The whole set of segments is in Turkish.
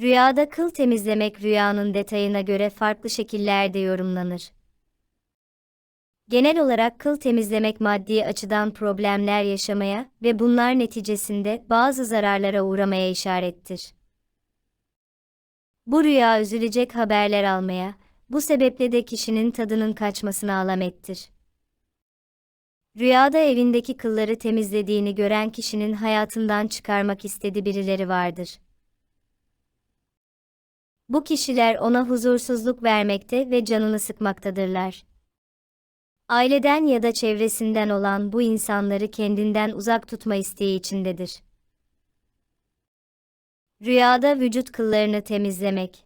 Rüyada kıl temizlemek rüyanın detayına göre farklı şekillerde yorumlanır. Genel olarak kıl temizlemek maddi açıdan problemler yaşamaya ve bunlar neticesinde bazı zararlara uğramaya işarettir. Bu rüya üzülecek haberler almaya, bu sebeple de kişinin tadının kaçmasına alamettir. Rüyada evindeki kılları temizlediğini gören kişinin hayatından çıkarmak istediği birileri vardır. Bu kişiler ona huzursuzluk vermekte ve canını sıkmaktadırlar. Aileden ya da çevresinden olan bu insanları kendinden uzak tutma isteği içindedir. Rüyada vücut kıllarını temizlemek.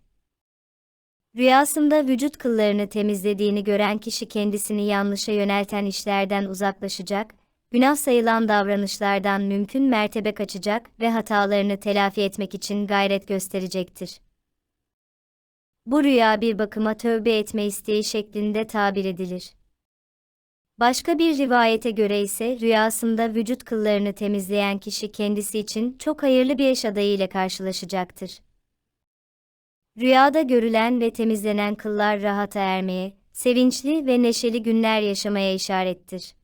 Rüyasında vücut kıllarını temizlediğini gören kişi kendisini yanlışa yönelten işlerden uzaklaşacak, günah sayılan davranışlardan mümkün mertebe kaçacak ve hatalarını telafi etmek için gayret gösterecektir. Bu rüya bir bakıma tövbe etme isteği şeklinde tabir edilir. Başka bir rivayete göre ise rüyasında vücut kıllarını temizleyen kişi kendisi için çok hayırlı bir eş adayı ile karşılaşacaktır. Rüyada görülen ve temizlenen kıllar rahata ermeye, sevinçli ve neşeli günler yaşamaya işarettir.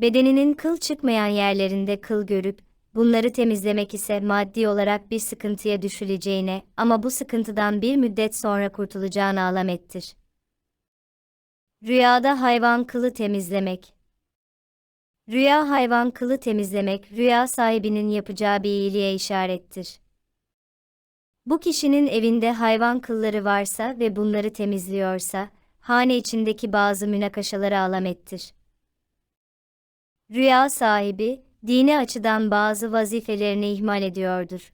Bedeninin kıl çıkmayan yerlerinde kıl görüp, bunları temizlemek ise maddi olarak bir sıkıntıya düşüleceğine ama bu sıkıntıdan bir müddet sonra kurtulacağına alamettir. Rüyada hayvan kılı temizlemek. Rüya hayvan kılı temizlemek, rüya sahibinin yapacağı bir iyiliğe işarettir. Bu kişinin evinde hayvan kılları varsa ve bunları temizliyorsa, hane içindeki bazı münakaşaları alamettir. Rüya sahibi, dini açıdan bazı vazifelerini ihmal ediyordur.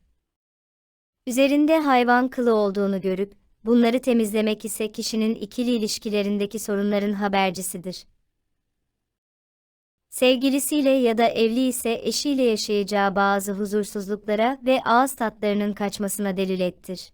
Üzerinde hayvan kılı olduğunu görüp, bunları temizlemek ise kişinin ikili ilişkilerindeki sorunların habercisidir. Sevgilisiyle ya da evli ise eşiyle yaşayacağı bazı huzursuzluklara ve ağız tatlarının kaçmasına delil ettir.